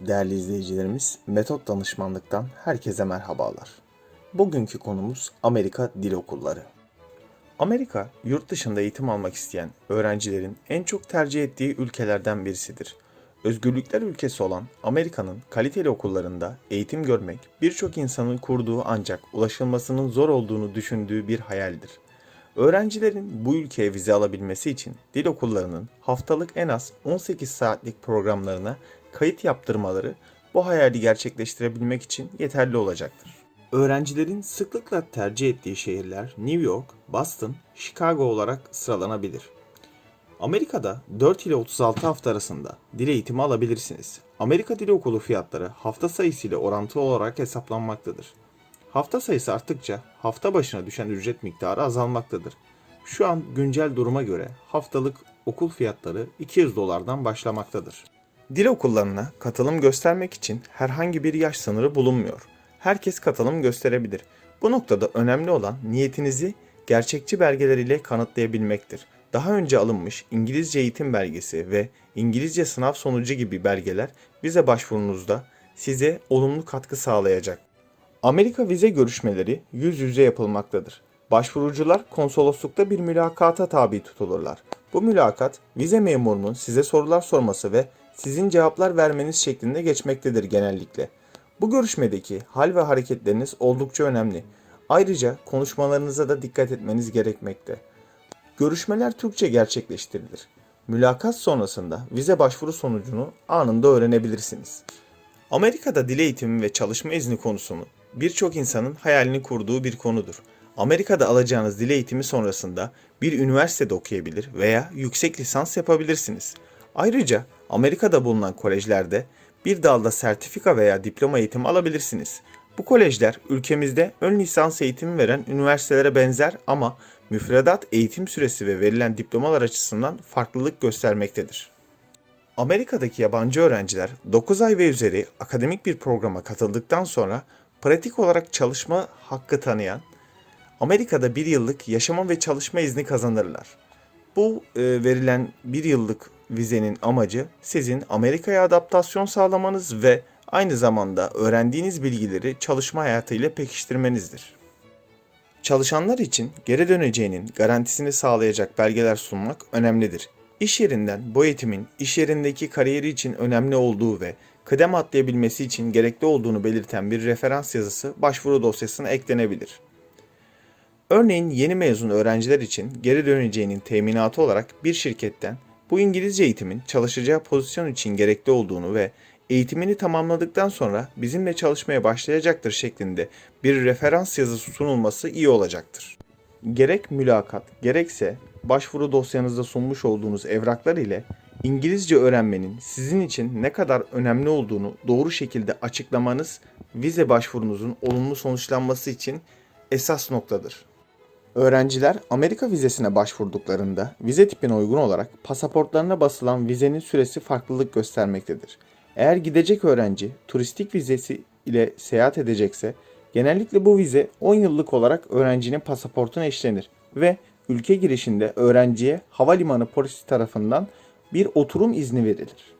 Değerli izleyicilerimiz, Metot Danışmanlık'tan herkese merhabalar. Bugünkü konumuz Amerika Dil Okulları. Amerika, yurt dışında eğitim almak isteyen öğrencilerin en çok tercih ettiği ülkelerden birisidir. Özgürlükler ülkesi olan Amerika'nın kaliteli okullarında eğitim görmek birçok insanın kurduğu ancak ulaşılmasının zor olduğunu düşündüğü bir hayaldir. Öğrencilerin bu ülkeye vize alabilmesi için dil okullarının haftalık en az 18 saatlik programlarına kayıt yaptırmaları bu hayali gerçekleştirebilmek için yeterli olacaktır. Öğrencilerin sıklıkla tercih ettiği şehirler New York, Boston, Chicago olarak sıralanabilir. Amerika'da 4 ile 36 hafta arasında dil eğitimi alabilirsiniz. Amerika Dil Okulu fiyatları hafta sayısı ile orantılı olarak hesaplanmaktadır. Hafta sayısı arttıkça hafta başına düşen ücret miktarı azalmaktadır. Şu an güncel duruma göre haftalık okul fiyatları 200 dolardan başlamaktadır. Dil okullarına katılım göstermek için herhangi bir yaş sınırı bulunmuyor. Herkes katılım gösterebilir. Bu noktada önemli olan niyetinizi gerçekçi belgeler ile kanıtlayabilmektir. Daha önce alınmış İngilizce eğitim belgesi ve İngilizce sınav sonucu gibi belgeler vize başvurunuzda size olumlu katkı sağlayacak. Amerika vize görüşmeleri yüz yüze yapılmaktadır. Başvurucular konsoloslukta bir mülakata tabi tutulurlar. Bu mülakat vize memurunun size sorular sorması ve sizin cevaplar vermeniz şeklinde geçmektedir genellikle. Bu görüşmedeki hal ve hareketleriniz oldukça önemli. Ayrıca konuşmalarınıza da dikkat etmeniz gerekmekte. Görüşmeler Türkçe gerçekleştirilir. Mülakat sonrasında vize başvuru sonucunu anında öğrenebilirsiniz. Amerika'da dil eğitimi ve çalışma izni konusunu birçok insanın hayalini kurduğu bir konudur. Amerika'da alacağınız dil eğitimi sonrasında bir üniversitede okuyabilir veya yüksek lisans yapabilirsiniz. Ayrıca Amerika'da bulunan kolejlerde bir dalda sertifika veya diploma eğitimi alabilirsiniz. Bu kolejler ülkemizde ön lisans eğitimi veren üniversitelere benzer ama müfredat eğitim süresi ve verilen diplomalar açısından farklılık göstermektedir. Amerika'daki yabancı öğrenciler 9 ay ve üzeri akademik bir programa katıldıktan sonra pratik olarak çalışma hakkı tanıyan Amerika'da bir yıllık yaşama ve çalışma izni kazanırlar. Bu e, verilen bir yıllık vizenin amacı sizin Amerika'ya adaptasyon sağlamanız ve aynı zamanda öğrendiğiniz bilgileri çalışma hayatıyla pekiştirmenizdir. Çalışanlar için geri döneceğinin garantisini sağlayacak belgeler sunmak önemlidir. İş yerinden bu eğitimin iş yerindeki kariyeri için önemli olduğu ve kıdem atlayabilmesi için gerekli olduğunu belirten bir referans yazısı başvuru dosyasına eklenebilir. Örneğin yeni mezun öğrenciler için geri döneceğinin teminatı olarak bir şirketten bu İngilizce eğitimin çalışacağı pozisyon için gerekli olduğunu ve eğitimini tamamladıktan sonra bizimle çalışmaya başlayacaktır şeklinde bir referans yazısı sunulması iyi olacaktır. Gerek mülakat gerekse başvuru dosyanızda sunmuş olduğunuz evraklar ile İngilizce öğrenmenin sizin için ne kadar önemli olduğunu doğru şekilde açıklamanız vize başvurunuzun olumlu sonuçlanması için esas noktadır. Öğrenciler Amerika vizesine başvurduklarında vize tipine uygun olarak pasaportlarına basılan vizenin süresi farklılık göstermektedir. Eğer gidecek öğrenci turistik vizesi ile seyahat edecekse genellikle bu vize 10 yıllık olarak öğrencinin pasaportuna eşlenir ve ülke girişinde öğrenciye havalimanı polisi tarafından bir oturum izni verilir.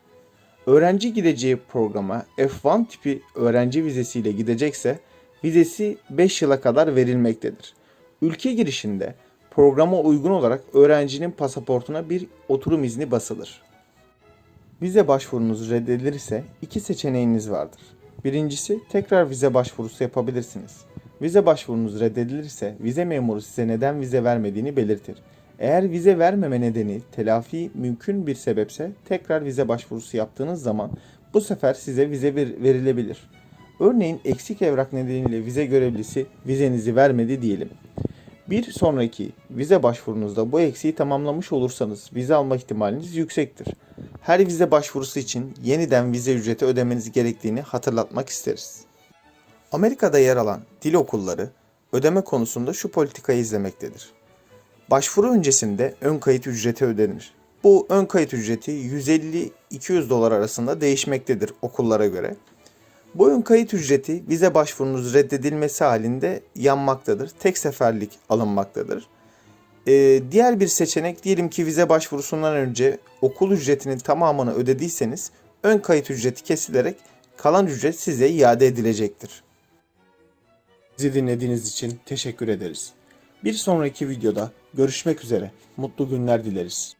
Öğrenci gideceği programa F1 tipi öğrenci vizesiyle gidecekse vizesi 5 yıla kadar verilmektedir. Ülke girişinde programa uygun olarak öğrencinin pasaportuna bir oturum izni basılır. Vize başvurunuz reddedilirse iki seçeneğiniz vardır. Birincisi tekrar vize başvurusu yapabilirsiniz. Vize başvurunuz reddedilirse vize memuru size neden vize vermediğini belirtir. Eğer vize vermeme nedeni telafi mümkün bir sebepse tekrar vize başvurusu yaptığınız zaman bu sefer size vize ver- verilebilir. Örneğin eksik evrak nedeniyle vize görevlisi vizenizi vermedi diyelim. Bir sonraki vize başvurunuzda bu eksiği tamamlamış olursanız vize alma ihtimaliniz yüksektir. Her vize başvurusu için yeniden vize ücreti ödemeniz gerektiğini hatırlatmak isteriz. Amerika'da yer alan dil okulları ödeme konusunda şu politikayı izlemektedir. Başvuru öncesinde ön kayıt ücreti ödenir. Bu ön kayıt ücreti 150-200 dolar arasında değişmektedir okullara göre. Ön kayıt ücreti vize başvurunuz reddedilmesi halinde yanmaktadır. Tek seferlik alınmaktadır. Ee, diğer bir seçenek diyelim ki vize başvurusundan önce okul ücretinin tamamını ödediyseniz ön kayıt ücreti kesilerek kalan ücret size iade edilecektir. Bizi dinlediğiniz için teşekkür ederiz. Bir sonraki videoda görüşmek üzere. Mutlu günler dileriz.